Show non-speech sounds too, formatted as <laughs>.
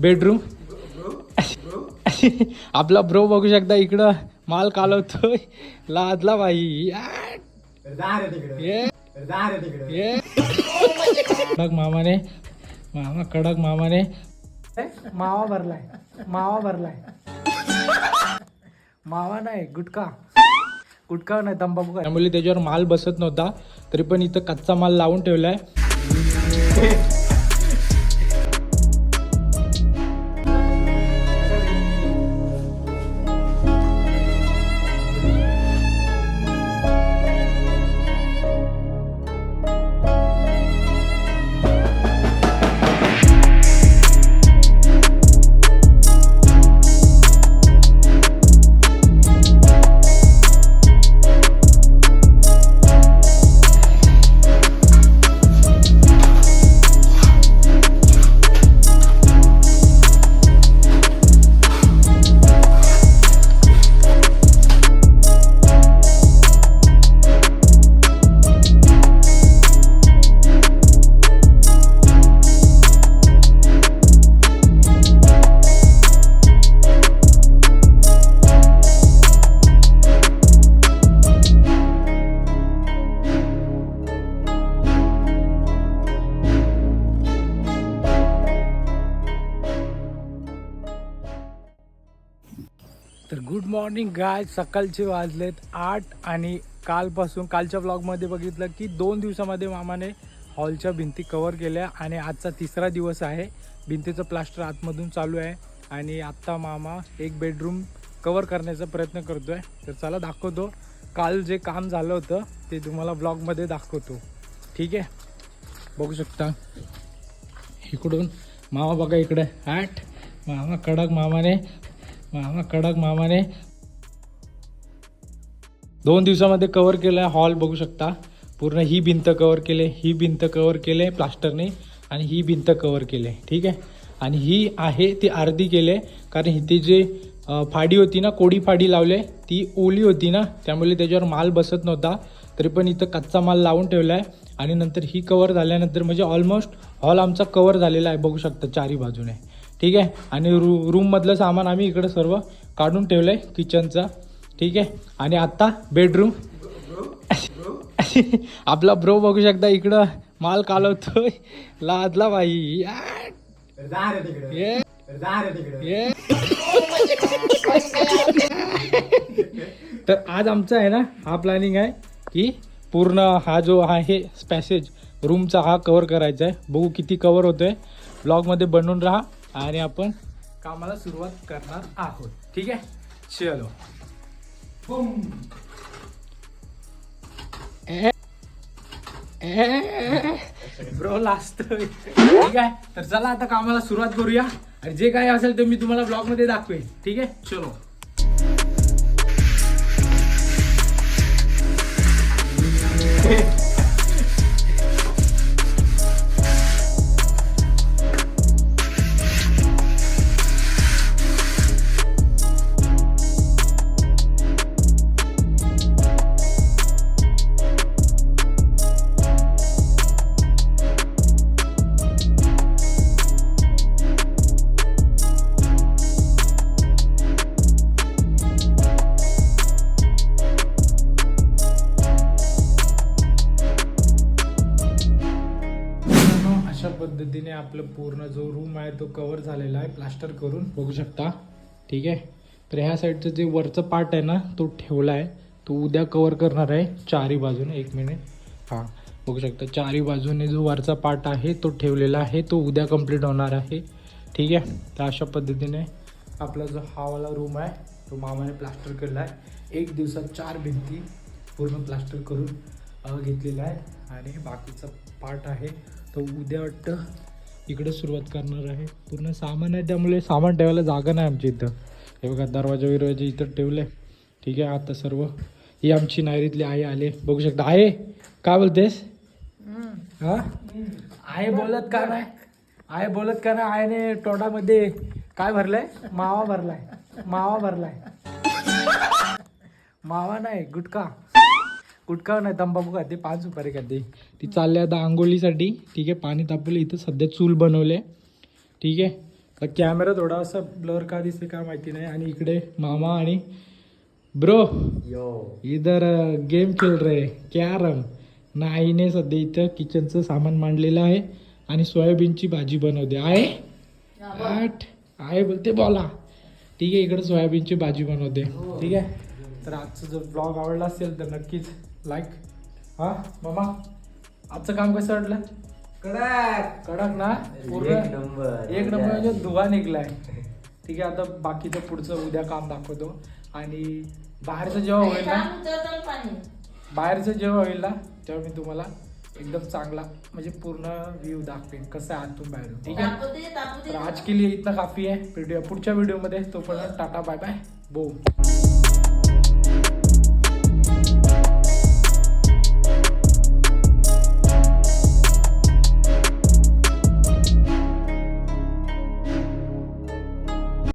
Bedroom? आपला bro बघू शकता इकडं. माल कालवतोय. लादला बाई. कडक मामाने. मामा कडक मामाने. मावा भरलाय. मावा भरलाय. मावा नाही गुटखा. गुटखा नाही तंबाखू काय त्यामुळे त्याच्यावर माल बसत नव्हता. तरी पण इथं कच्चा माल लावून ठेवलाय. तर गुड मॉर्निंग गाय सकाळचे वाजलेत आठ आणि कालपासून कालच्या ब्लॉगमध्ये बघितलं की दोन दिवसामध्ये मामाने हॉलच्या भिंती कवर केल्या आणि आजचा तिसरा दिवस आहे. भिंतीचं प्लास्टर आतमधून चालू आहे आणि आत्ता मामा एक बेडरूम कवर करण्याचा प्रयत्न करतो आहे तर चला दाखवतो. काल जे काम झालं होतं ते तुम्हाला ब्लॉगमध्ये दाखवतो. ठीक आहे? बघू शकता. इकडून मामा बघा इकडे. आठ. मामा कडक मामाने मामा कडक मामाने दोन दिवसामध्ये कवर केलं आहे हॉल बघू शकता. पूर्ण ही भिंत कवर केले ही भिंत कवर केले प्लास्टरने आणि ही भिंत कवर केले ठीक आहे? आणि ही आहे ती अर्धी केले कारण इथे जे फाडी होती ना कोडी फाडी लावले ती ओली होती ना त्यामुळे त्याच्यावर माल बसत नव्हता. तरी पण इथं कच्चा माल लावून ठेवला आहे आणि नंतर ही कवर झाल्यानंतर म्हणजे ऑलमोस्ट हॉल आमचा कवर झालेला आहे बघू शकता चारी बाजूने. ठीक आहे? आणि रू रूममधलं सामान आम्ही इकडं सर्व काढून ठेवलं आहे किचनचा ठीक आहे? आणि आत्ता बेडरूम <laughs> आपला ब्रो बघू शकता इकडं माल कालवतोय. लादला बाई. तर आज आमचा आहे ना हा प्लॅनिंग आहे की पूर्ण हा जो आहे पॅसेज रूमचा हा कवर करायचा आहे. बघू किती कवर होतोय. ब्लॉगमध्ये बनवून राहा. आणि आपण कामाला सुरुवात करणार आहोत. ठीक आहे? चलो. ए, ब्रो लास्ट ठीक आहे? तर चला आता कामाला सुरुवात करूया. आणि जे काय असेल ते मी तुम्हाला ब्लॉगमध्ये दाखवेन. ठीक आहे? चलो. Yeah. <laughs> पद्धतीने आपलं पूर्ण जो रूम आहे तो कव्हर झालेला आहे प्लास्टर करून. बघू शकता. ठीक आहे? तर ह्या साईडचं जे वरचं पार्ट आहे ना तो ठेवला आहे तो उद्या कवर करणार आहे चारी बाजूने. एक मिनिट हां. बघू शकता. चारी बाजूने जो वरचा पार्ट आहे तो ठेवलेला आहे. तो उद्या कंप्लीट होणार आहे. ठीक आहे? तर अशा पद्धतीने आपला जो हावाला रूम आहे तो मामाने प्लास्टर केला आहे. एक दिवसात चार भिंती पूर्ण प्लास्टर करून घेतलेला आहे आणि बाकीचा पार्ट आहे तर उद्या वाटतं इकडे सुरुवात करणार आहे. पूर्ण सामान आहे त्यामुळे सामान ठेवायला जागा नाही आमची इथं. हे बघा दरवाजा विरवाजे इथं ठेवले ठीक आहे आता सर्व. ही आमची नायरीतली आई आले बघू शकता. आहे? काय बोलतेस? हा? आहे बोलत का नाही? आहे बोलत का नाही? आयने तोंडामध्ये काय भरलंय? मावा भरलाय. मावा भरलाय. मावा नाही गुटखा. गुटखा नाही तंबाखू खाते पाच सुपारी खाते. ती चालली आता आंघोळीसाठी ठीक आहे पाणी तापवलं इथं सध्या चूल बनवले. ठीक आहे कॅमेरा थोडासा ब्लर का दिसते काय माहिती नाही. आणि इकडे मामा आणि ब्रो यो इधर गेम खेळ रे कॅरम नाहीने सध्या इथं किचनचं सामान मांडलेलं आहे. आणि सोयाबीनची भाजी बनवते. आहे? आठ. आहे बोलते बोला. ठीक आहे इकडे सोयाबीनची भाजी बनवते. ठीक आहे? तर आजचा जर ब्लॉग आवडला असेल तर नक्कीच लाईक हा मामा? आजचं काम कसं वाटलं? कडक. कडक ना? एक पूर्ण? नंबर. एक नंबर म्हणजे धुवा निघलाय. ठीक आहे आता बाकीचं पुढचं उद्या काम दाखवतो. आणि बाहेरचं जेव्हा होईल ना? बाहेरचं जेव्हा होईल ना तेव्हा मी तुम्हाला एकदम चांगला म्हणजे पूर्ण व्ह्यू दाखवेन कसं आहे आतून बाहेरून. ठीक आहे? तर आज के लिए इतना काफी आहे. व्हिडिओ पुढच्या व्हिडिओमध्ये तोपर्यंत टाटा बाय बाय बोम